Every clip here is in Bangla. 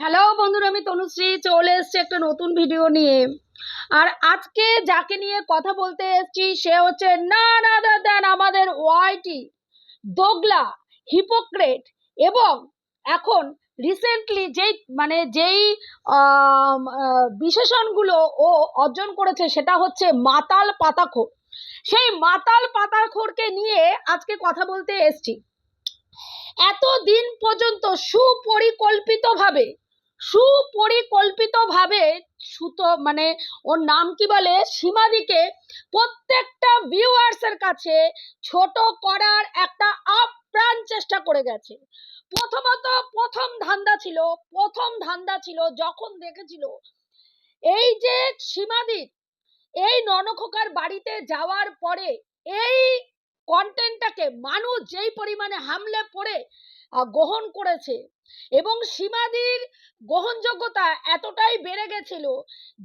হ্যালো বন্ধুরা, আমি তনুশ্রী। চলে এসেছি একটা নতুন ভিডিও নিয়ে। আর আজকে যাকে নিয়ে কথা বলতে এসছি, সে হচ্ছে না না দেন আমাদের ওয়াইটি দোগলা হিপোক্রেট এবং এখন রিসেন্টলি যেই মানে যেই বিশেষণগুলো ও অর্জন করেছে, সেটা হচ্ছে মাতাল পাতাখোর। সেই মাতাল পাতাখোরকে নিয়ে আজকে কথা বলতে এসেছি। এতদিন পর্যন্ত সুপরিকল্পিতভাবে সুপরিকল্পিতভাবে সুতো মানে ওর নাম কি বলে? সীমাদিকে প্রত্যেকটা ভিউয়ার্সের কাছে ছোট করার একটা আপ্রাণ চেষ্টা করে গেছে। প্রথমত প্রথম ধান্দা ছিল, প্রথম ধান্দা ছিল যখন দেখেছিল, এই যে সীমাদির এই ননখোকার বাড়িতে যাওয়ার পরে এই কন্টেন্টটাকে মানুষ যেই পরিমাণে হামলে পড়ে গ্রহণ করেছে। এবং সীমাদির গ্রহণযোগ্যতা এতটাই বেড়ে গেছিল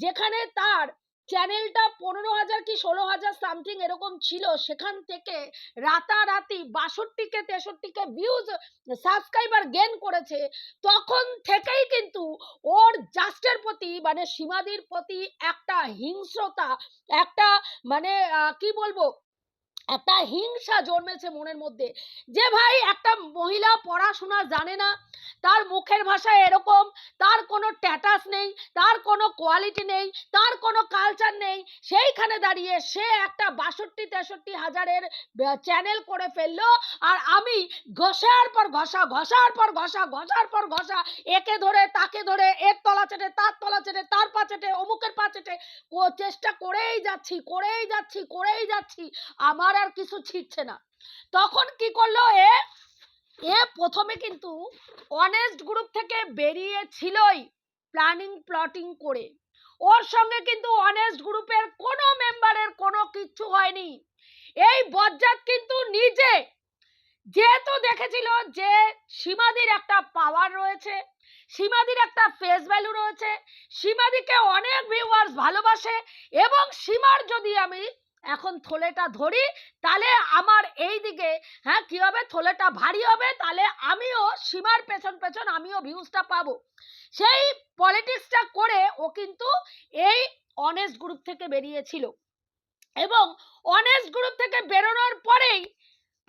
যেখানে তার চ্যানেলটা পনেরো হাজার কি ষোলো হাজার সামথিং এরকম ছিল, সেখান থেকে রাতারাতি বাষট্টিকে তেষট্টিকে ভিউজ সাবস্ক্রাইবার গেন করেছে। তখন থেকেই কিন্তু ওর জাস্টের প্রতি মানে সীমাদির প্রতি একটা হিংস্রতা, একটা মানে কি বলব একটা হিংসা জন্মেছে মনের মধ্যে। যে ভাই একটা মহিলা পড়াশোনা জানে না, তার মুখের ভাষা এরকম, তার কোনো স্ট্যাটাস নেই, তার কোনো কোয়ালিটি নেই, তার কোনো কালচার নেই, সেইখানে দাঁড়িয়ে সে একটা বাষট্টি তেষট্টি হাজারের চ্যানেল করে ফেলল, আর আমি ঘষার পর ঘষা, ঘষার পর ঘষা, ঘষার পর ঘষা, একে ধরে, তাকে ধরে, এর তলা চেটে, তার তলা চেটে, তার পা চেটে, অমুকের পা চেটে চেষ্টা করেই যাচ্ছি করেই যাচ্ছি করেই যাচ্ছি, আমার আর কিছু ছিটছে না। তখন কি করল এ? এ প্রথমে কিন্তু অনেস্ট গ্রুপ থেকে বেরিয়েছিলই প্ল্যানিং প্লটিং করে। ওর সঙ্গে কিন্তু অনেস্ট গ্রুপের কোনো মেম্বারের কোনো কিচ্ছু হয়নি। এই বজ্জাত কিন্তু নিজে যেহেতু দেখেছিল যে সীমাদির একটা পাওয়ার রয়েছে, সীমাদির একটা ফেস ভ্যালু রয়েছে, সীমাদিকে অনেক ভিউয়ার্স ভালোবাসে এবং সীমার যদি আমি এখন থলেটা ধরি, তাহলে আমার এই দিকে হ্যাঁ কি হবে? থলেটা ভারী হবে, তাহলে আমিও সীমার পেছন পেছন আমিও ভিউজটা পাবো। সেই পলিটিক্সটা করে ও কিন্তু এই অনেস্ট গ্রুপ থেকে বেরিয়েছিল। এবং অনেস্ট গ্রুপ থেকে বেরোনোর পরেই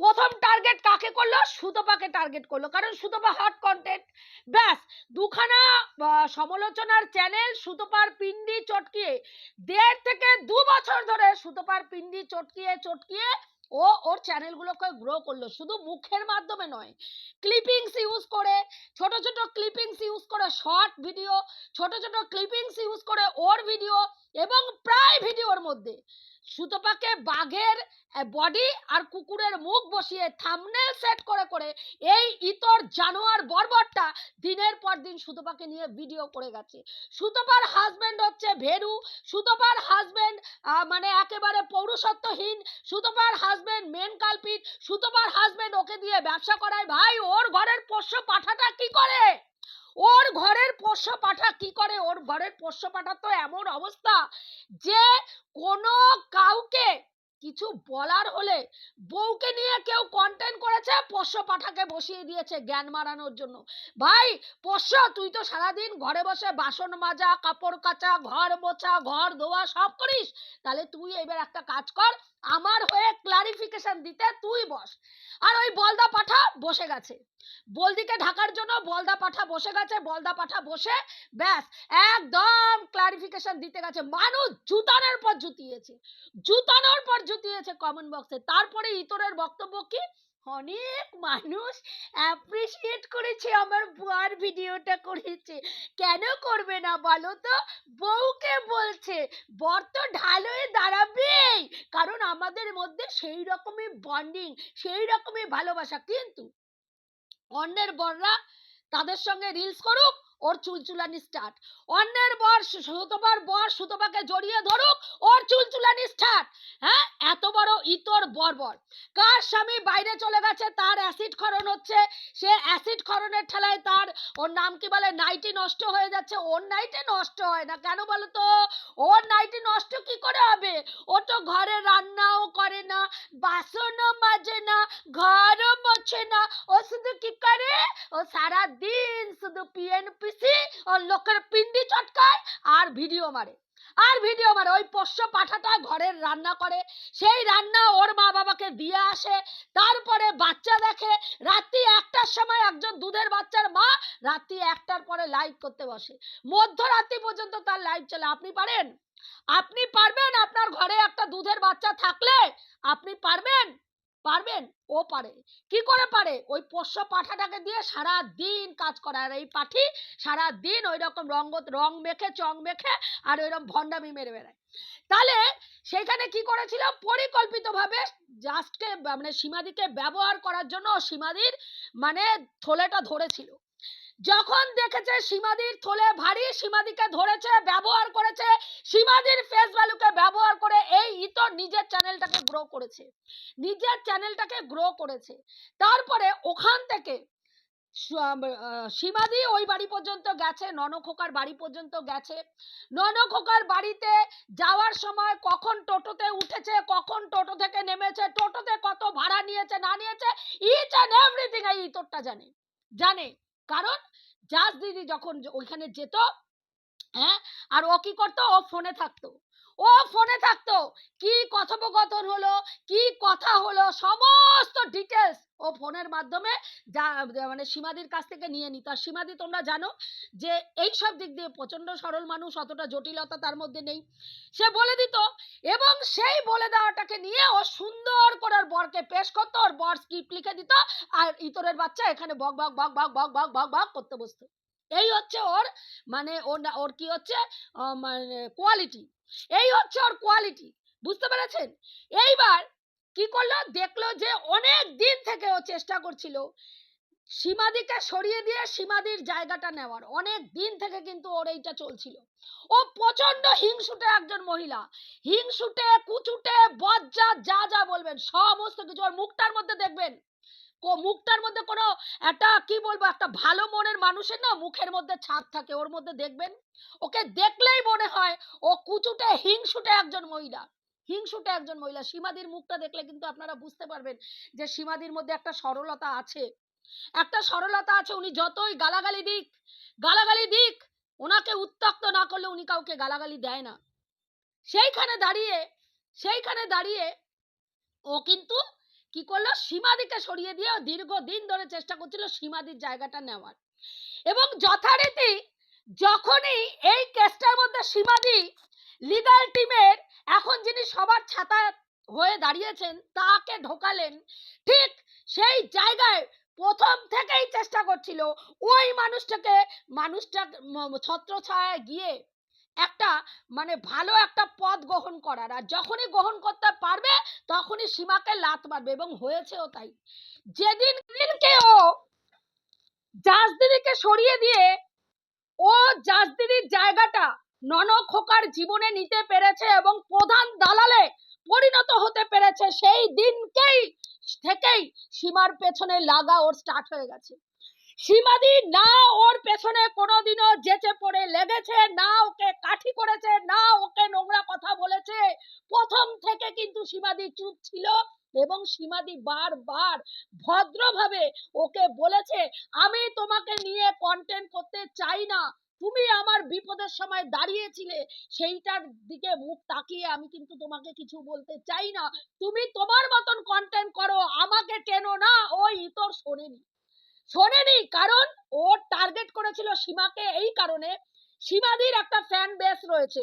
প্রথম টার্গেট কাকে করল? সুতপাকে টার্গেট করল। কারণ সুতপা হট কন্টেন্ট ব্যাস, দুখানা সমালোচনার চ্যানেল সুতপার পিন্ডি চটকিয়ে, দেড় থেকে দু বছর ধরে সুতপার পিন্ডি চটকিয়ে চটকিয়ে ও ওর চ্যানেলগুলোকে গ্রো করল। শুধু মুখের মাধ্যমে নয় ক্লিপিংস ইউজ করে, ছোট ছোট ক্লিপিংস ইউজ করে শর্ট ভিডিও ছোট ছোট ক্লিপিংস ইউজ করে ওর ভিডিও এবং প্রায় ভিডিওর মধ্যে। সুতপাকে বাঘের বডি আর কুকুরের মুখ বসিয়ে থামনেল সেট করে করে এই ইতর জানোয়ার বর্বরটা দিনের পর দিন সুতপাকে নিয়ে ভিডিও করে গেছে। সুতপার হাজবেন্ড হচ্ছে ভেরু। সুতপার হাজবেন্ড মানে একেবারে পৌরসত্বহীন সুতপার হাজবেন্ড মেন কালপিট সুতপার হাজবেন্ড ওকে দিয়ে ব্যবসা করায়, ভাই, ওর ঘরের পোষ্য পাঠাটা কি করে? ওর ঘরের পোষ্য পাঠা কি করে? ওর ঘরের পোষ্য পাঠার তো এমন অবস্থা যে কোনো কাউকে কিছু বলার হলে বউকে নিয়ে কেউ কন্টেন্ট করেছে পোষ্য পাঠাকে বসিয়ে দিয়েছে জ্ঞান মারানোর জন্য। ভাই, পোষ্য, তুই তো সারাদিন ঘরে বসে বাসন মাজা, কাপড় কাচা, ঘর মোছা, ঘর ধোয়া সব করিস। তাহলে তুই এবার একটা কাজ কর আমার হয়ে ক্লারিফিকেশন দিতে তুই বস। আর ওই বলদা পাঠা বসে গেছে। বলদিকে ঢাকার জন্য বলদা পাঠা বসে গেছে, বলদা পাঠা বসে, ব্যাস, একদম ক্লারিফিকেশন দিতে গেছে। মানুষ জুতানোর পর জুতিয়েছে। জুতানোর পর জুতিয়েছে কমেন্ট বক্সে তারপরে ইতরের বক্তব্য কি? অনেক মানুষ অ্যাপ্রিসিয়েট করেছে আমার বুয়ার ভিডিওটা করেছে। কেন করবে না বলো তো? বউকে বলছে, বর তো ঢাল হয়ে দাঁড়াবেই। কারণ আমাদের মধ্যে সেই রকমই বন্ডিং সেই রকমই ভালোবাসা। কিন্তু অন্যের বররা তাদের সঙ্গে রিলস করুক ওর চুলচুলানি স্টার্ট অন্যের বর সুতপার বর সুতপাকে জড়িয়ে ধরুক, ওর চুলচুলানি স্টার্ট হ্যাঁ? এত বড় ইতর বর্বর। কার স্বামী বাইরে চলে গেছে, তার অ্যাসিড ক্ষরণ হচ্ছে। সে অ্যাসিড ক্ষরণের ঠেলায় তার, ওর নাম কি বলে নাইটি নষ্ট হয়ে যাচ্ছে। ওর নাইটি নষ্ট হয় না কেন বলো তো? ওর নাইটি নষ্ট কি করে হবে? ও তো ঘরে রান্নাও করে না বাসনও মাজে না ঘরও মোছে না। ও শুধু কি করে? ও সারা দিন শুধু পিএনপি পিসি ওর লোকের পিন্ডি চটকায়, আর ভিডিও মারে। আর ভিডিও মারে, ওই পোষ্য পাঠাটা ঘরের রান্না করে। সেই রান্না ওর মা বাবাকে দিয়ে আসে, তারপরে বাচ্চা দেখে, রাত্রি একটার সময় একজন দুধের বাচ্চার মা, রাত্রি একটার পরে লাইভ করতে বসে। মধ্যরাত্রি পর্যন্ত তার লাইভ চলে। আপনি পারেন? আপনি পারবেন আপনার ঘরে একটা দুধের বাচ্চা থাকলে? আপনি পারবেন? পারবেন? ও পারে। কি করে পারে? ওই পোষ্য পাঠাটাকে দিয়ে সারা দিন কাজ করে। আর এই পাঠি সারা দিন ওই রকম রঙ রং মেখে, চং মেখে আর ওইরকম ভণ্ডামি মেরে বেড়ায়। তাহলে সেখানে কি করেছিল? পরিকল্পিতভাবে জাস্টকে মানে সীমাদিকে ব্যবহার করার জন্য সীমাদির মানে থলেটা ধরেছিল। যখন দেখেছে সীমাদির থলে ভারী সীমাদিকে ধরেছে, ব্যবহার করেছে, সীমাদির ফেস ভ্যালুকে ব্যবহার করে এই ইতর নিজের চ্যানেলটাকে গ্রো করেছে। নিজের চ্যানেলটাকে গ্রো করেছে। তারপরে ওখান থেকে সীমাদি ওই বাড়ি পর্যন্ত গেছে, ননখোকার বাড়ি পর্যন্ত গেছে। ননখোকার বাড়িতে যাওয়ার সময় কখন টোটোতে উঠেছে, কখন টোটো থেকে নেমেছে, টোটোতে কত ভাড়া নিয়েছে, না নিয়েছে ইচ অ্যান্ড এভরিথিং এই ইতরটা জানে। জানে। কারণ জাজ দিদি যখন ওইখানে যেত হ্যাঁ আর ও কি করতো? ও ফোনে থাকতো। ও ফোনে থাকতো। কি কথোপকথন হলো, কি কথা হলো, সমস্ত ডিটেলস ও ফোনের মাধ্যমে যা মানে সীমাদির কাছ থেকে নিয়ে নিত আর সীমাদি তোমরা জানো যে এই সব দিক দিয়ে প্রচণ্ড সরল মানুষ, অতটা জটিলতা তার মধ্যে নেই। সে বলে দিত, এবং সেই বলে দেওয়াটাকে নিয়ে ও সুন্দর করে ওর বরকে পেশ করতো, ওর বর স্ক্রিপ্ট লিখে দিত, আর ইতরের বাচ্চা এখানে বক বক বক বক বক বক বক বক করতে বসতো। এই হচ্ছে ওর মানে ওর কি হচ্ছে? মানে কোয়ালিটি এই হচ্ছে ওর কোয়ালিটি বুঝতে পেরেছেন? এইবার কি করল? দেখল যে অনেক দিন থেকে ও চেষ্টা করছিল সীমাদিকে সরিয়ে দিয়ে সীমাদির জায়গাটা নেওয়ার। অনেক দিন থেকে কিন্তু ওর এইটা চলছিল। ও প্রচণ্ড হিংসুটে একজন মহিলা। হিংসুটে, কুচুটে, বজ্জা, যা যা বলবেন, সমস্ত কিছু। ওর মুখটার মধ্যে দেখবেন মুখটার মধ্যে কোনো একটা, কি বলব, একটা ভালো মনের মানুষের না মুখের মধ্যে ছাপ থাকে, ওর মধ্যে দেখবেন? ওকে দেখলেই মনে হয় ও কুচুটে, হিংসুটে একজন মহিলা। হিংসুটে একজন মহিলা। সীমাদির মুখটা দেখলে কিন্তু আপনারা বুঝতে পারবেন যে সীমাদির মধ্যে একটা সরলতা আছে। একটা সরলতা আছে, উনি যতই গালাগালি দিক গালাগালি দিক, ওনাকে উত্তক্ত না করলে উনি কাউকে গালাগালি দেয় না। সেইখানে দাঁড়িয়ে সেইখানে দাঁড়িয়ে ও কিন্তু কি করল? সীমাদিকে সরিয়ে দিয়ে দীর্ঘদিন ধরে চেষ্টা করছিল সীমাদির জায়গাটা নেওয়ার। এবং যথারীতি যখনই এই কেসটার মধ্যে সীমাদি লিগাল টিমের এখন যিনি সবার ছাতা হয়ে দাঁড়িয়েছেন, তাকে ঢোকালেন। ঠিক সেই জায়গায় প্রথম থেকেই চেষ্টা করছিল ওই মানুষটাকে মানুষটা ছত্রছায়ায় গিয়ে একটা মানে ভালো একটা পদ গ্রহণ করার। আর যখনই গ্রহণ করতে পারবে, তখনই সীমাকে লাত মারবে এবং হয়েছেও তাই। যেদিন দিনকে ও জাজদিদিকে সরিয়ে দিয়ে, ও জাজদিদির জায়গাটা নন খোকার জীবনে নিতে পেরেছে এবং প্রধান দালালে পরিণত হতে পেরেছে, সেই দিনকেই, থেকেই সীমার পেছনে লাগা ওর স্টার্ট হয়ে গেছে। সীমাদি না ওর পেছনে কোনোদিনও যেচে পড়ে লেগেছে না ওকে কাঠি করেছে না ওকে নোংরা কথা বলেছে। প্রথম থেকে কিন্তু সীমাদি চুপ ছিল এবং সীমাদি বারবার ভদ্রভাবে ওকে বলেছে, আমি তোমাকে নিয়ে কন্টেন্ট করতে চাই না। তুমি আমার বিপদের সময় দাঁড়িয়েছিলে, সেইটার দিকে মুখ তাকিয়ে আমি কিন্তু তোমাকে কিছু বলতে চাই না। তুমি তোমার মতন কন্টেন্ট করো, আমাকে টেনো না? ওই ইতর শোনেনি। শোনেনি, কারণ ও টার্গেট করেছিল সীমাকে এই কারণে। সীমাদির একটা ফ্যান বেস রয়েছে।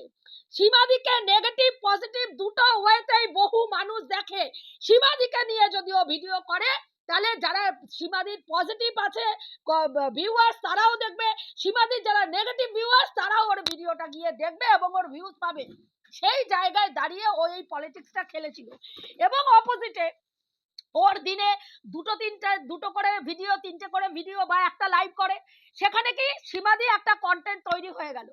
সীমাদিকে নেগেটিভ পজিটিভ দুটো ওয়েতেই বহু মানুষ দেখে। সীমাদিকে নিয়ে যদি ও ভিডিও করে, তাহলে যারা সীমাদির পজিটিভ আছে ভিউয়ার্স তারাও দেখবে। সীমাদির যারা নেগেটিভ ভিউয়ার্স তারাও ওর ভিডিওটা গিয়ে দেখবে এবং ওর ভিউজ পাবে। সেই জায়গায় দাঁড়িয়ে ও এই পলিটিক্সটা খেলেছিল। এবং অপোজিটে ওর দিনে দুটো তিনটা, দুটো করে ভিডিও তিনটে করে ভিডিও বা একটা লাইভ করে, সেখানে কি সীমাদি একটা কন্টেন্ট তৈরি হয়ে গেল।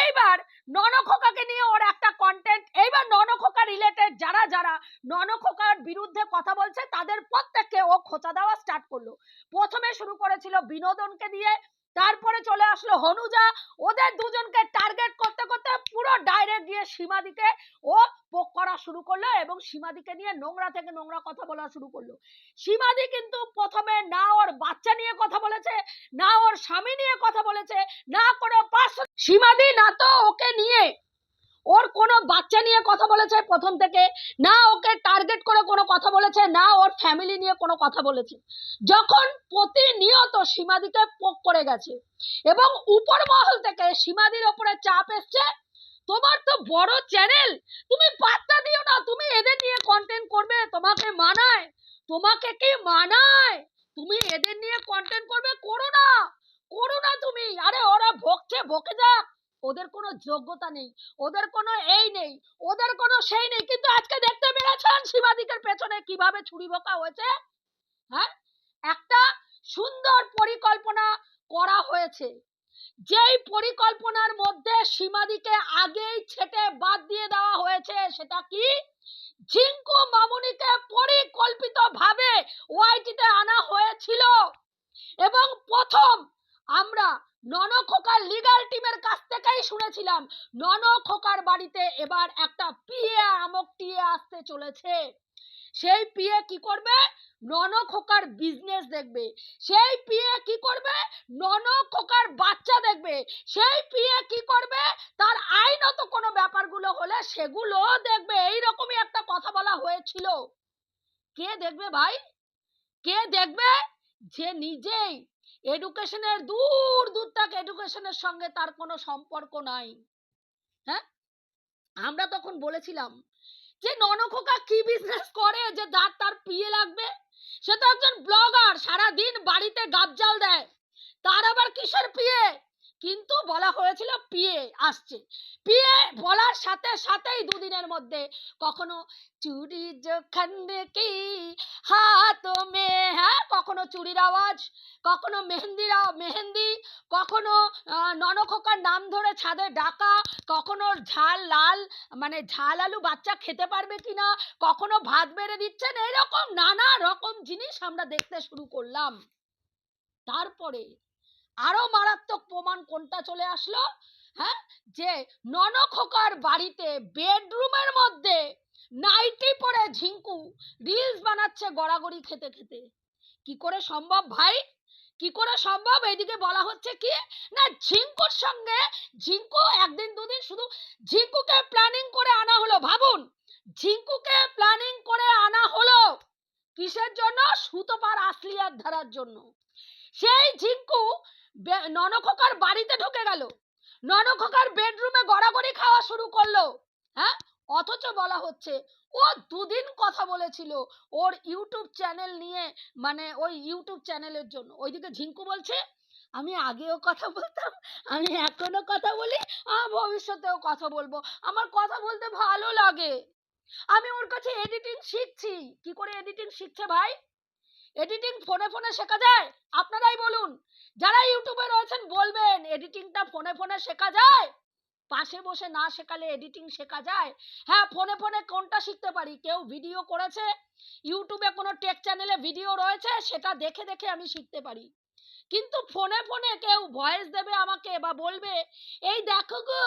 এইবার ননখোকাকে নিয়ে ওর একটা কন্টেন্ট এইবার ননখোকা রিলেটেড যারা যারা ননখোকার বিরুদ্ধে কথা বলছে, তাদের প্রত্যেককে ও খোঁচা দেওয়া স্টার্ট করল। প্রথমে শুরু করেছিল বিনোদনকে দিয়ে তারপরে চলে আসলো হনুজা। ওদের দুজনকে টার্গেট করতে করতে পুরো ডাইরেক্ট গিয়ে সীমাদিকে ও পোক করা শুরু করল এবং সীমাদিকে নিয়ে নোংরা থেকে নোংরা কথা বলা শুরু করল। সীমাদি কিন্তু প্রথমে না ওর বাচ্চা নিয়ে কথা বলেছে, না ওর স্বামী নিয়ে কথা বলেছে, না কোনো পার্সন সীমাদি না তো ওকে নিয়ে ওর কোনো বাচ্চা নিয়ে কথা বলেছে প্রথম থেকে। না ওকে টার্গেট করে কোনো কথা বলেছে, না ওর ফ্যামিলি নিয়ে কোনো কথা বলেছে। যখন প্রতিনিয়ত সীমাদিকে পোক করে গেছে এবং উপর মহল থেকে সীমাদির ওপরে চাপ এসছে, তোমার তো বড় চ্যানেল তুমি পাত্তা দিও না, তুমি এদের নিয়ে কন্টেন্ট করবে, তোমাকে মানায়। তোমাকে কি মানায়? তুমি এদের নিয়ে কন্টেন্ট করবে? করো না। করো না তুমি। আরে ওরা ভোগছে, ভোগে যাক। ওদের কোনো যোগ্যতা নেই, ওদের কোনো এই নেই, ওদের কোনো সেই নেই। কিন্তু আজকে দেখতে পেরেছেন শিবাদিকের পেছনে কীভাবে ছুরি বোকা হয়েছে? হ্যাঁ? একটা সুন্দর পরিকল্পনা করা হয়েছে। যেই পরিকল্পনার মধ্যে সীমাদিকে আগেই ছেটে বাদ দিয়ে দেওয়া হয়েছে সেটা কি? ঝিঙ্কু মামুনিকে পরিকল্পিত ভাবে ওয়াইটিতে আনা হয়েছিল। এবং প্রথম আমরা নন খোকার লিগাল টিমের কাছ থেকেই শুনেছিলাম নন খোকার বাড়িতে এবার একটা পিএ আমক আসতে চলেছে। সেই পিএ কি করবে? নন খোকার বিজনেস দেখবে। সেই পিএ কি করবে? নন খোকার বাচ্চা দেখবে। সেই পিএ কি করবে? তার আইনত কোনো ব্যাপারগুলো হলে সেগুলো দেখবে। এইরকমই একটা কথা বলা হয়েছিল। কে দেখবে ভাই? কে দেখবে? যে নিজেই এডুকেশনের দূর দূর তাক এডুকেশনের সঙ্গে তার কোনো সম্পর্ক নাই। হ্যাঁ? আমরা তখন বলেছিলাম যে ননখোকা কি বিজনেস করে যে যার তার পিয়ে লাগবে? সে তো একজন ব্লগার সারাদিন বাড়িতে গাবজাল দেয়। তার আবার কিসের পিয়ে কিন্তু বলা হয়েছিল পিয়ে আসছে। পিয়ে বলার সাথে সাথেই দুদিনের মধ্যে কখনো চুরি যখন কি হাত মে হ্যাঁ? কখনো চুরির আওয়াজ, কখনো মেহেন্দির মেহেন্দি, কখনো ননখোকার নাম ধরে ছাদে ডাকা, কখনো ঝাল, লাল মানে ঝাল আলু বাচ্চা খেতে পারবে কিনা কখনো ভাত বেড়ে দিচ্ছেন এরকম নানা রকম জিনিস আমরা দেখতে শুরু করলাম। তারপরে আরও মারাত্মক প্রমাণ কোনটা চলে আসলো? হ্যাঁ যে ননখোকার বাড়িতে বেডরুমের মধ্যে নাইটি পরে ঝিঙ্কু রিলস বানাচ্ছে গড়াগড়ি খেতে খেতে। কি করে সম্ভব ভাই? কি করে সম্ভব? এইদিকে বলা হচ্ছে কি? না, ঝিঙ্কুর সঙ্গে, ঝিঙ্কু একদিন দুদিন শুধু ঝিঙ্কুকে প্ল্যানিং করে আনা হলো, ভাবুন। ঝিঙ্কুকে প্ল্যানিং করে আনা হলো কিসের জন্য? সুতোপার আসলিয়াত ধরার জন্য। সেই ঝিঙ্কু ননখোকার বাড়িতে ঢুকে গেল। ননখোকার বেডরুমে গড়াগড়ি খাওয়া শুরু করল। হ্যাঁ? অথচ বলা হচ্ছে, ও দুদিন কথা বলেছিল ওর ইউটিউব চ্যানেল নিয়ে মানে ওই ইউটিউব চ্যানেলের জন্য। ওইদিকে ঝিঙ্কু বলছে, আমি আগেও কথা বলতাম, আমি এখনও কথা বলি আর ভবিষ্যতেও কথা বলব। আমার কথা বলতে ভালো লাগে। আমি ওর কাছে এডিটিং শিখছি। কি করে এডিটিং শিখছে ভাই? এডিটিং ফোনে ফোনে শেখা যায়? আপনারাই বলুন। যারা ইউটিউবে রয়েছেন, বলবেন এডিটিংটা ফোনে ফোনে শেখা যায়? পাশে বসে না শেখালে এডিটিং শেখা যায়? হ্যাঁ ফোনে ফোনে কোনটা শিখতে পারি? কেউ ভিডিও করেছে? ইউটিউবে কোনো টেক চ্যানেলে ভিডিও রয়েছে? সেটা দেখে দেখে আমি শিখতে পারি। কিন্তু ফোনে ফোনে কেউ ভয়েস দেবে আমাকে বা বলবে, এই দেখো গো,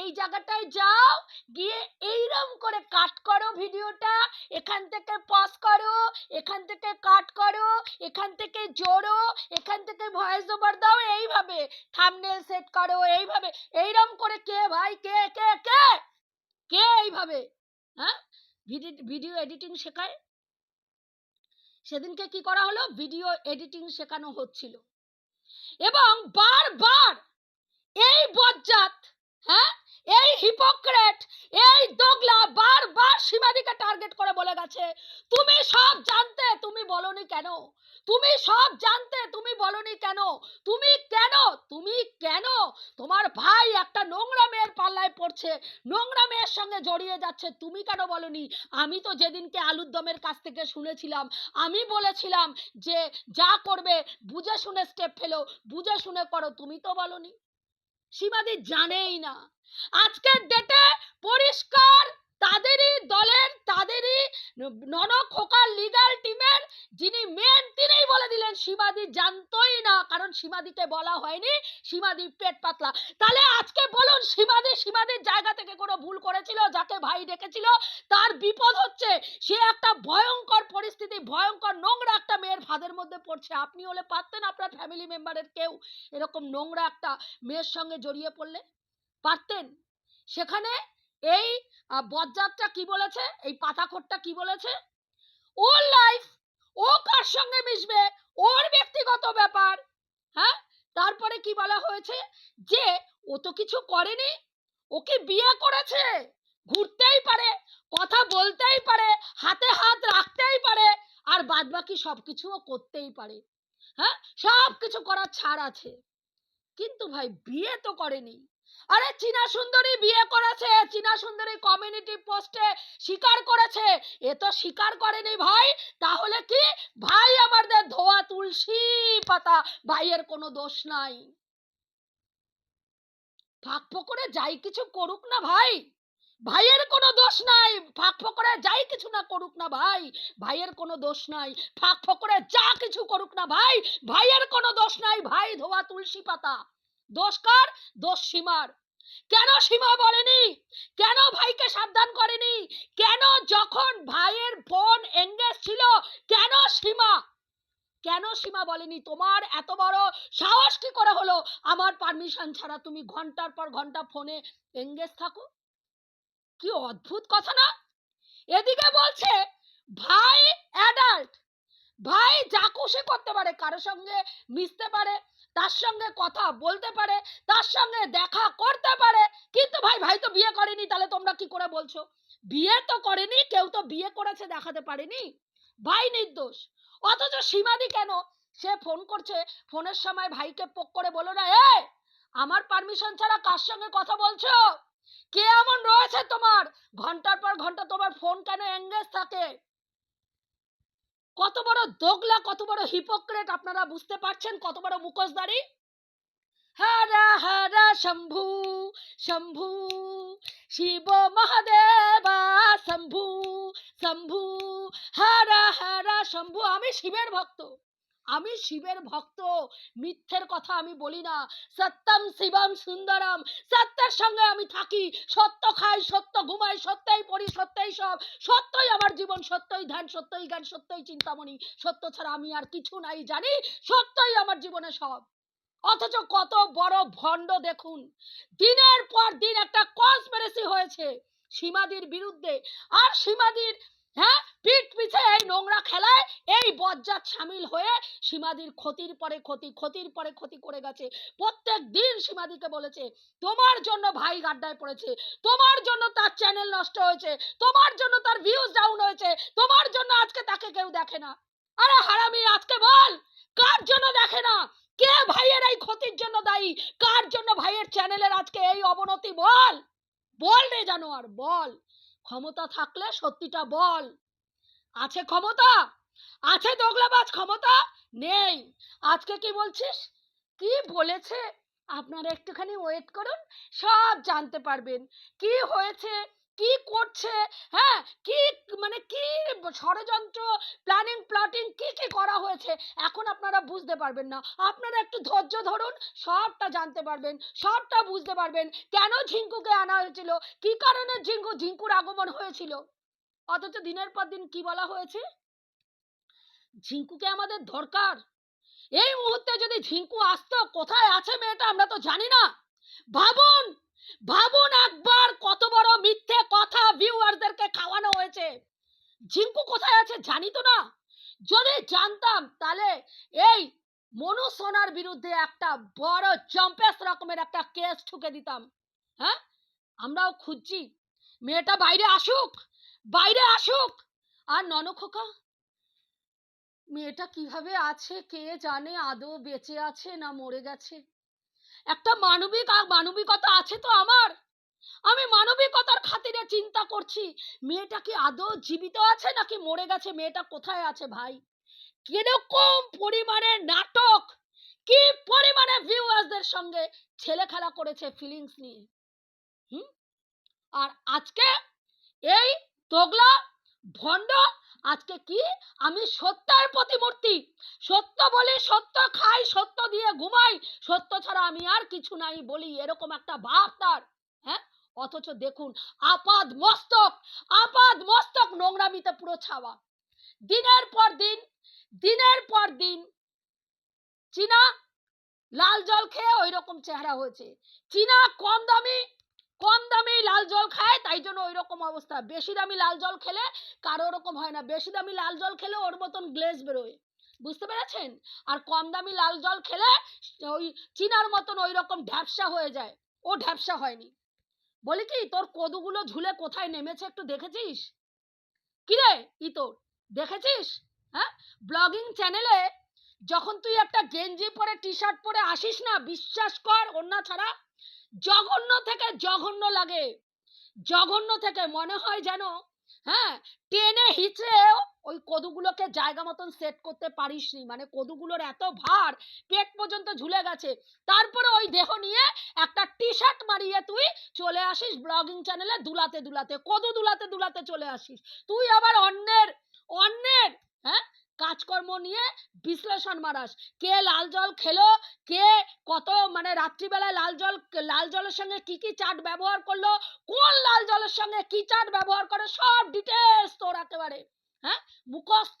এই জায়গাটায় যাও, গিয়ে এইরম করে কাট করো ভিডিওটা, এখান থেকে পজ করো, এখান থেকে কাট করো, এখান থেকে জোড়ো, এখান থেকে ভয়েস ওভার দাও, এইভাবে থাম্বনেল সেট করো, এইভাবে, এইরম করে কে ভাই, কে কে কে কে এইভাবে হ্যাঁ? ভিডিও এডিটিং শেখায়? সেদিনকে কি করা হলো? ভিডিও এডিটিং শেখানো হচ্ছিল। এবং বারবার এই বজ্জাত হ্যাঁ? এই হিপোক্রেট এই দোগলা বারবার সীমাদিকে টার্গেট করে বলে গেছে। তুমি সব জানতে, তুমি বলনি কেন? তুমি সব জানতে, তুমি বলনি কেন? তুমি কেন? তুমি কেন? তোমার ভাই একটা নোংরা মেয়ের পাল্লায় পড়ছে, নোংরা মেয়ের সঙ্গে জড়িয়ে যাচ্ছে, তুমি কেন বলনি? আমি তো যেদিনকে আলুর দমের কাছ থেকে শুনেছিলাম, আমি বলেছিলাম যে যা করবে, বুঝে শুনে স্টেপ ফেলো, বুঝে শুনে করো, তুমি তো বলনি। সীমাদি জানেই না। আজকের ডেটে পরিষ্কার তাদেরই দলের, তাদেরই নন খোকার লিগাল টিমের যিনি মেন তিনিই বলে দিলেন, সীমাদি জানতোই না, কারণ সীমাদিকে বলা হয়নি সীমাদি পেট পাতলা। তাহলে আজকে বলুন, সীমাদি সীমাদির জায়গা থেকে কোনো ভুল করেছিল, যাকে ভাই ডেকেছিল? তার বিপদ হচ্ছে, সে একটা ভয়ঙ্কর পরিস্থিতি, ভয়ঙ্কর নোংরা একটা মেয়ের ফাঁদের মধ্যে পড়ছে। আপনি হলে পারতেন আপনার ফ্যামিলি মেম্বারের কেউ এরকম নোংরা একটা মেয়ের সঙ্গে জড়িয়ে পড়লে? পারতেন? সেখানে এই বজ্জাতটা কি বলেছে? এই পাতাখোরটা কি বলেছে? ওর লাইফ ও কার সঙ্গে মিশবে? ওর ব্যক্তিগত ব্যাপার। হ্যাঁ? তারপরে কি বলা হয়েছে? যে ও তো কিছু করেনি, ওকে বিয়ে করেছে, ঘুরতেই পারে, কথা বলতেই পারে, হাতে হাত রাখতেই পারে, আর বাদ বাকি সবকিছুও করতেই পারে। হ্যাঁ? সব কিছু করার ছাড় আছে। কিন্তু ভাই, বিয়ে তো করেনি। আরে চীনা সুন্দরী বিয়ে করেছে, চীনা সুন্দরী কমিউনিটি পোস্টে স্বীকার করেছে। এ তো স্বীকার করেনি ভাই। তাহলে কি? ভাই আমাদের ধোয়া তুলসী পাতা, ভাইয়ের কোনো দোষ নাই। ফাঁক ফোকরে যাই কিছু করুক না ভাই। ভাইয়ের কোনো দোষ নাই। ফাঁক ফোকরে যাই কিছু না করুক না ভাই। ভাইয়ের কোনো দোষ নাই। ফাঁক ফোকরে যা কিছু করুক না ভাই। ভাইয়ের কোনো দোষ নাই। ভাই ধোয়া তুলসী পাতা। দোষ কার? দোষ সীমার। কেন সীমা বলেনি? কেন ভাইকে সাবধান করেনি? কেন যখন ভাইয়ের ফোন এঙ্গেজ ছিল, কেন সীমা? কেন সীমা বলেনি? তোমার এত বড় সাহস কি করে হলো? আমার পারমিশন ছাড়া তুমি ঘণ্টার পর ঘণ্টা ফোনে এঙ্গেজ থাকো? কি অদ্ভুত কথা না? এদিকে বলছে, ভাই অ্যাডাল্ট ভাই যা খুশি করতে পারে, কারোর সঙ্গে মিশতে পারে, তার সঙ্গে কথা বলতে পারে, তার সঙ্গে দেখা করতে পারে, কিন্তু ভাই ভাই তো বিয়ে করেনি, তাহলে তোমরা কি করে বলছো? বিয়ে তো করেনি, কেউ তো বিয়ে করেছে দেখাতে পারেনি। ভাই নির্দোষ। অথচ সীমাদি কেন? সে ফোন করছে, ফোনের সময় ভাইকে পোক করে বলো না এ আমার পারমিশন ছাড়া কার সঙ্গে কথা বলছো? কে এমন রয়েছে তোমার? ঘণ্টার পর ঘণ্টা তোমার ফোন কেন এঙ্গেজ থাকে? কত বড় দোগলা, কত বড় হিপোক্রেট আপনারা বুঝতে পারছেন? কত বড় মুখোশদারি হারা হারা শম্ভু শম্ভু, শিব মহাদেবা শম্ভু শম্ভু, হারা হারা শম্ভু, আমি শিবের ভক্ত। আমি শিবের ভক্ত, মিথ্যের কথা আমি বলি না। সত্যম শিবম সুন্দরম, সত্যের সঙ্গে আমি থাকি। সত্য খাই, সত্য ঘুমাই, সত্যই পড়ি, সত্যই সব। সত্যই আমার জীবন, সত্যই ধ্যান, সত্যই জ্ঞান, সত্যই চিন্তামণি। সত্য ছাড়া আমি আর কিছু নাই, জানি? সত্যই আমার জীবনে সব। অথচ কত বড় ভণ্ড দেখুন। দিনের পর দিন একটা কনস্পিরেসি হয়েছে। সীমাদির বিরুদ্ধে। আর সীমাদির হ্যাঁ? পিঠ পিছে এই নোংরা খেলায় এই বজ্জাত সামিল হয়ে সীমাদির ক্ষতির পরে ক্ষতি, ক্ষতির পরে ক্ষতি করে গেছে। প্রত্যেক দিন সীমাদিকে বলেছে, তোমার জন্য ভাই গাড্ডায় পড়েছে, তোমার জন্য তার চ্যানেল নষ্ট হয়েছে, তোমার জন্য তার ভিউজ ডাউন হয়েছে, তোমার জন্য আজকে তাকে কেউ দেখে না। আরে হারামি, আজকে বল, কার জন্য দেখে না? কে ভাইয়ের এই ক্ষতির জন্য দায়ী? কার জন্য ভাইয়ের চ্যানেলের আজকে এই অবনতি? বল বল রে জানোয়ার, বল। ক্ষমতা থাকলে সত্যিটা বল। আছে ক্ষমতা? আছে দোগলাবাজ ক্ষমতা? নেই। আজকে কি বলছিস? কি বলেছে? আপনারা একটুখানি ওয়েট করুন, সব জানতে পারবেন। কি হয়েছে? কি করছে? হ্যাঁ কি মানে কি ষড়যন্ত্র প্ল্যানিং প্লটিং কি কি করা হয়েছে? এখন আপনারা বুঝতে পারবেন না। আপনারা একটু ধৈর্য ধরুন, সবটা জানতে পারবেন, সবটা বুঝতে পারবেন কেন ঝিঙ্কুকে আনা হয়েছিল? কি কারণে ঝিঙ্কু, ঝিঙ্কুর আগমন হয়েছিল? অথচ দিনের পর দিন কি বলা হয়েছে? ঝিঙ্কুকে আমাদের দরকার। এই মুহূর্তে যদি ঝিঙ্কু আসতো, কোথায় আছে মেয়েটা আমরা তো জানি না। ভাবুন ভাবুন একবার কত বড় মিথ্যে কথা ভিউয়ারদেরকে খাওয়ানো হয়েছে। ঝিঙ্কু কোথায় আছে জানি তো না? যদি জানতাম তাহলে এই মনু সোনার বিরুদ্ধে একটা বড় জম্পেস রকমের একটা কেস ঠুকে দিতাম। হ্যাঁ? আমরাও খুঁজছি। মেয়েটা বাইরে আসুক বাইরে আসুক। আর ননখোকা মেয়েটা কীভাবে আছে কে জানে? আদৌ বেঁচে আছে না মরে গেছে? একটা মানবিক মানবিকতা আছে তো আমার? আমি মানবিকতার খাতিরে চিন্তা করছি। মেয়েটা কি আদৌ জীবিত আছে নাকি মরে গেছে? মেয়েটা কোথায় আছে ভাই? কীরকম পরিমাণে নাটক! কি পরিমাণে ভিউয়ার্সদের সঙ্গে ছেলে খেলা করেছে ফিলিংস নিয়ে। হুম? আর আজকে এই তোগলা ভণ্ড আজকে কি? আমি সত্যের প্রতিমূর্তি। সত্য বলি সত্য খাই, সত্য দিয়ে ঘুমাই। সত্য ছাড়া আমি আর কিছু নাই বলি, এরকম একটা ভাব তার। হ্যাঁ? অথচ দেখুন, আপাদ মস্তক আপাদ মস্তক নোংরামিতে পুরো ছাওয়া। দিনের পর দিন, দিনের পর দিন, চীনা লাল জল খেয়ে ওই রকম চেহারা হয়েছে। চীনা কম দামি কম দামি লাল জল খায়, তাই জন্য ওই রকম অবস্থা। বেশি দামি লাল জল খেলে কারও ওরকম হয় না। বেশি দামি লাল জল খেলে ওর মতন গ্লেজ বেরোয়। বুঝতে পেরেছেন? আর কম দামি লাল জল খেলে ওই চীনার মতন ওই রকম ঢ্যাপসা হয়ে যায়। ও ঢ্যাপসা হয়নি। বলি কি, তোর কদুগুলো ঝুলে কোথায় নেমেছে একটু দেখেছিস? কিরে ই তোর দেখেছিস? হ্যাঁ? ব্লগিং চ্যানেলে যখন তুই একটা গেঞ্জি পরে টি শার্ট পরে আসিস না, বিশ্বাস কর অন্য ছাড়া জঘন্য থেকে জঘন্য লাগে। জঘন্য থেকে মনে হয় যেন হ্যাঁ টেনে হিচড়েও ওই কদুগুলোকে জায়গা মতন সেট করতে পারিসনি মানে কদুগুলোর এত ভার, পেট পর্যন্ত ঝুলে গেছে। তারপরে ওই দেহ নিয়ে একটা টি শার্ট মারিয়ে তুই চলে আসিস ব্লগিং চ্যানেলে দুলাতে দুলাতে, কদু দুলাতে দুলাতে চলে আসিস। তুই আবার অন্যের অন্যের হ্যাঁ কাজকর্ম নিয়ে বিশ্লেষণ মারাস। কে লাল জল খেলো? কে কত মানে রাত্রিবেলায় লাল জল, লাল জলের সঙ্গে কি কি চাট ব্যবহার করল? কোন লাল জলের সঙ্গে কি চাট ব্যবহার করে? সব ডিটেলস তোর একেবারে হ্যাঁ? মুখস্থ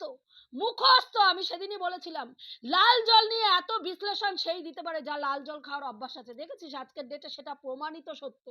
মুখস্থ আমি সেদিনই বলেছিলাম। লাল জল নিয়ে এত বিশ্লেষণ সেই দিতে পারে যা লাল জল খাওয়ার অভ্যাস আছে। দেখেছিস আজকের ডেটে সেটা প্রমাণিত সত্য।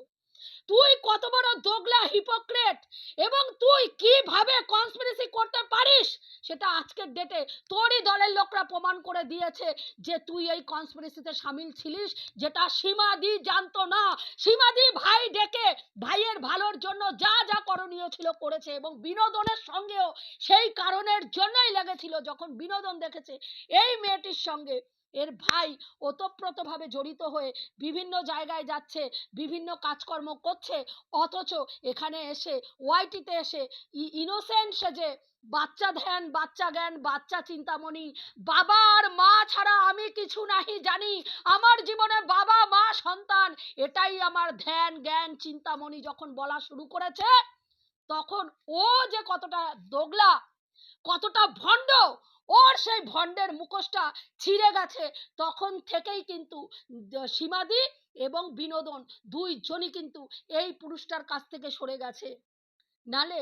তুই কত বড় দোগলা হিপোক্রেট এবং তুই কীভাবে কনস্পিরেসি করতে পারিস? সেটা আজকের ডেটে তোরই দলের লোকরা প্রমাণ করে দিয়েছে যে তুই এই কনস্পিরেসিতে সামিল ছিলিস, যেটা সীমাদি জানতো না। সীমাদি ভাই ডেকে ভাইয়ের ভালোর জন্য যা যা করণীয় ছিল করেছে এবং বিনোদনের সঙ্গেও সেই কারণের জন্যই লেগেছিল যখন বিনোদন দেখেছে। এই মেয়েটির সঙ্গে এর ভাই ওতপ্রোতভাবে জড়িত হয়ে বিভিন্ন জায়গায় যাচ্ছে, বিভিন্ন কাজকর্ম করছে, অথচ এখানে এসে ওয়াইটিতে এসে ইনোসেন্ট সেজে বাচ্চা ধ্যান, বাচ্চা জ্ঞান, বাচ্চা চিন্তামণি বাবা আর মা ছাড়া আমি কিছু নাহি জানি, আমার জীবনে বাবা, মা, সন্তান, এটাই আমার ধ্যান, জ্ঞান, চিন্তামণি যখন বলা শুরু করেছে, তখন ও যে কতটা দোগলা, কতটা ভণ্ড ওর সেই ভণ্ডের মুখোশটা ছিঁড়ে গেছে। তখন থেকেই কিন্তু সীমাদি এবং বিনোদন দুইজনই কিন্তু এই পুরুষটার কাছ থেকে সরে গেছে। নালে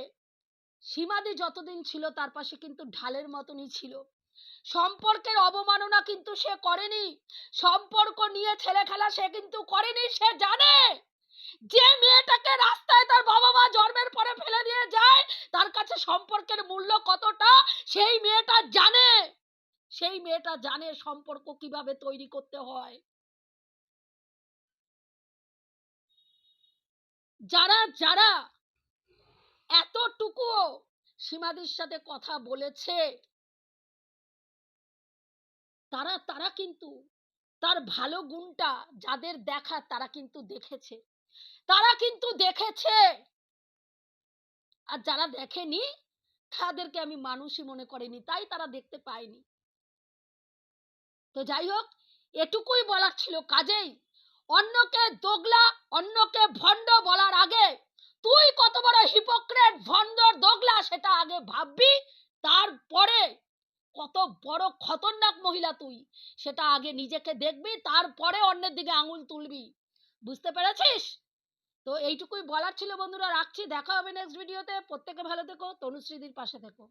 সীমাদি যতদিন ছিল, তার পাশে কিন্তু ঢালের মতনই ছিল। সম্পর্কের অবমাননা কিন্তু সে করেনি। সম্পর্ক নিয়ে ছেলে খেলা সে কিন্তু করেনি, সে জানে! যে মেয়েটাকে রাস্তায় তার বাবা মা জন্মের পরে ফেলে দিয়ে যায়, তার কাছে সম্পর্কের মূল্য কতটা, সেই মেয়েটা জানে। সেই মেয়েটা জানে সম্পর্ক কীভাবে তৈরি করতে হয়। যারা যারা এতটুকুও সীমাদির সাথে কথা বলেছে, তারা তারা কিন্তু, তার ভালো গুণটা যাদের দেখা তারা কিন্তু দেখেছে। তারা কিন্তু দেখেছে। আর যারা দেখেনি, তাদেরকে আমি মানুষই মনে করিনি, তাই তারা দেখতে পায়নি। তো যাই হোক, এটুকুই বলার ছিল। কাজেই অন্যকে দোগলা, অন্যকে ভণ্ড বলার আগে তুই কত বড় হিপোক্রেট ভণ্ডর, দোগলা সেটা আগে ভাববি, তারপরে কত বড় খতরনাক মহিলা তুই সেটা আগে নিজেকে দেখবি, তারপরে অন্যের দিকে আঙুল তুলবি। বুঝতে পেরেছিস? তো এইটুকুই বলার ছিল বন্ধুরা, রাখছি, দেখা হবে নেক্সট ভিডিওতে প্রত্যেকে ভালো থেকো, তনুশ্রীদির পাশে থেকো।